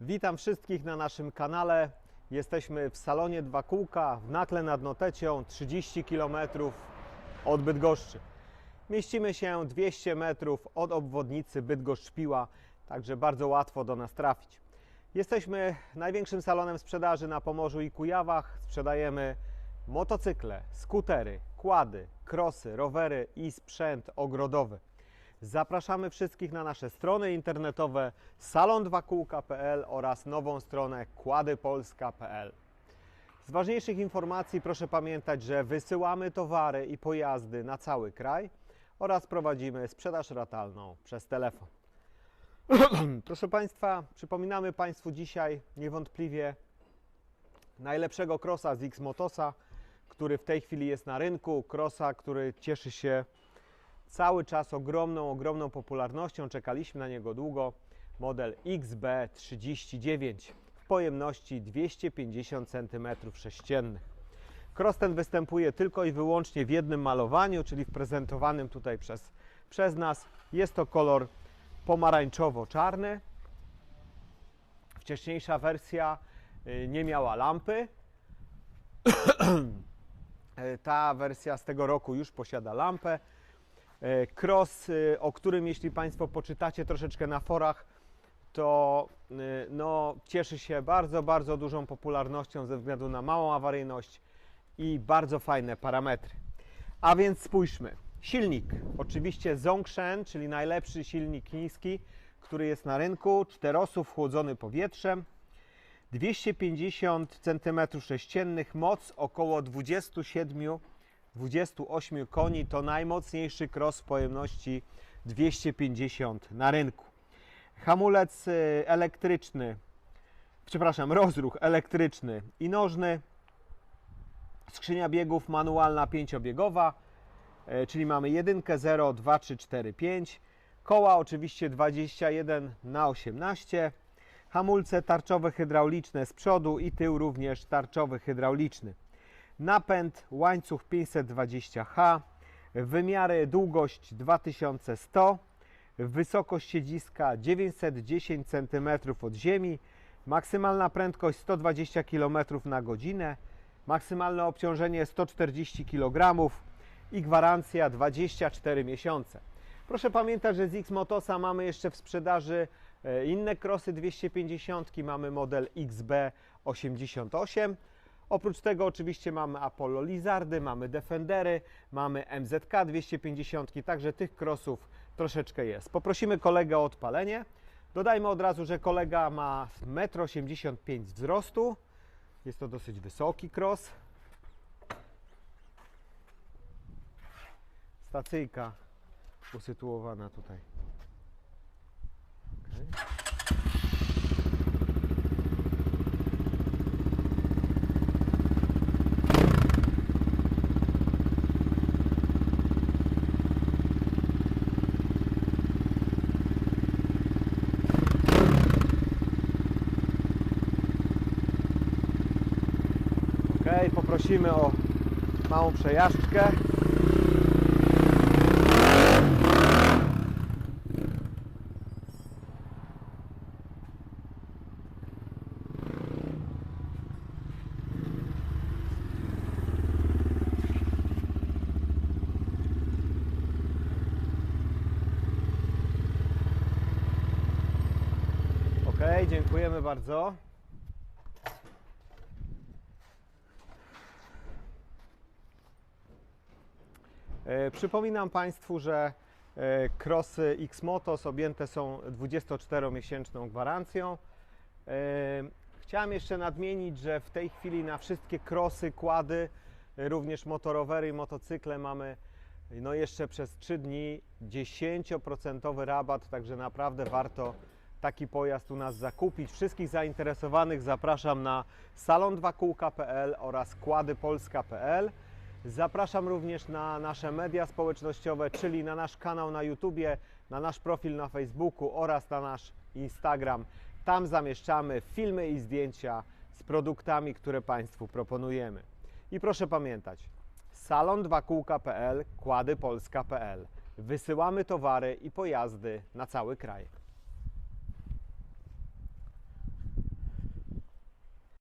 Witam wszystkich na naszym kanale. Jesteśmy w salonie Dwa Kółka w Nakle nad Notecią, 30 km od Bydgoszczy. Mieścimy się 200 metrów od obwodnicy Bydgoszcz-Piła, także bardzo łatwo do nas trafić. Jesteśmy największym salonem sprzedaży na Pomorzu i Kujawach. Sprzedajemy motocykle, skutery, kłady, krosy, rowery i sprzęt ogrodowy. Zapraszamy wszystkich na nasze strony internetowe salon2kółka.pl oraz nową stronę kładypolska.pl. Z ważniejszych informacji proszę pamiętać, że wysyłamy towary i pojazdy na cały kraj oraz prowadzimy sprzedaż ratalną przez telefon. Proszę Państwa, przypominamy Państwu dzisiaj niewątpliwie najlepszego krosa z X-Motosa, który w tej chwili jest na rynku. Krosa, który cieszy się cały czas ogromną, ogromną popularnością. Czekaliśmy na niego długo. Model XB39 w pojemności 250 cm3. Cross ten występuje tylko i wyłącznie w jednym malowaniu, czyli w prezentowanym tutaj przez, przez nas. Jest to kolor pomarańczowo-czarny. Wcześniejsza wersja y, nie miała lampy. E, Ta wersja z tego roku już posiada lampę. E, Cross, y, o którym jeśli Państwo poczytacie troszeczkę na forach, to y, no, cieszy się bardzo, bardzo dużą popularnością ze względu na małą awaryjność i bardzo fajne parametry. A więc spójrzmy. Silnik, oczywiście Zongshen, czyli najlepszy silnik chiński, który jest na rynku, czterosów chłodzony powietrzem, 250 cm3, moc około 27-28 koni, to najmocniejszy cross w pojemności 250 na rynku. Hamulec y, elektryczny, przepraszam, rozruch elektryczny i nożny, skrzynia biegów manualna pięciobiegowa, e, czyli mamy 1, 0, 2, 3, 4, 5. Koła oczywiście 21 na 18. Hamulce tarczowe hydrauliczne z przodu i tył również tarczowy hydrauliczny. Napęd łańcuch 520H. Wymiary długość 2100. Wysokość siedziska 910 cm od ziemi. Maksymalna prędkość 120 km na godzinę. Maksymalne obciążenie 140 kg i gwarancja 24 miesiące. Proszę pamiętać, że z X-Motosa mamy jeszcze w sprzedaży e, inne krosy 250, mamy model XB88. Oprócz tego oczywiście mamy Apollo Lizardy, mamy Defendery, mamy MZK 250, także tych krosów troszeczkę jest. Poprosimy kolegę o odpalenie. Dodajmy od razu, że kolega ma 1,85 m wzrostu. Jest to dosyć wysoki cross. Stacyjka usytuowana tutaj. Ok, poprosimy o małą przejażdżkę. Ok, dziękujemy bardzo. Przypominam Państwu, że e, krosy X-Motos objęte są 24-miesięczną gwarancją. E, Chciałem jeszcze nadmienić, że w tej chwili na wszystkie krosy, kłady, e, również motorowery i motocykle mamy no jeszcze przez 3 dni 10% rabat, także naprawdę warto taki pojazd u nas zakupić. Wszystkich zainteresowanych zapraszam na salon2kółka.pl oraz kładypolska.pl. Zapraszam również na nasze media społecznościowe, czyli na nasz kanał na YouTubie, na nasz profil na Facebooku oraz na nasz Instagram. Tam zamieszczamy filmy i zdjęcia z produktami, które Państwu proponujemy. I proszę pamiętać, salon2kółka.pl, kładypolska.pl. Wysyłamy towary i pojazdy na cały kraj.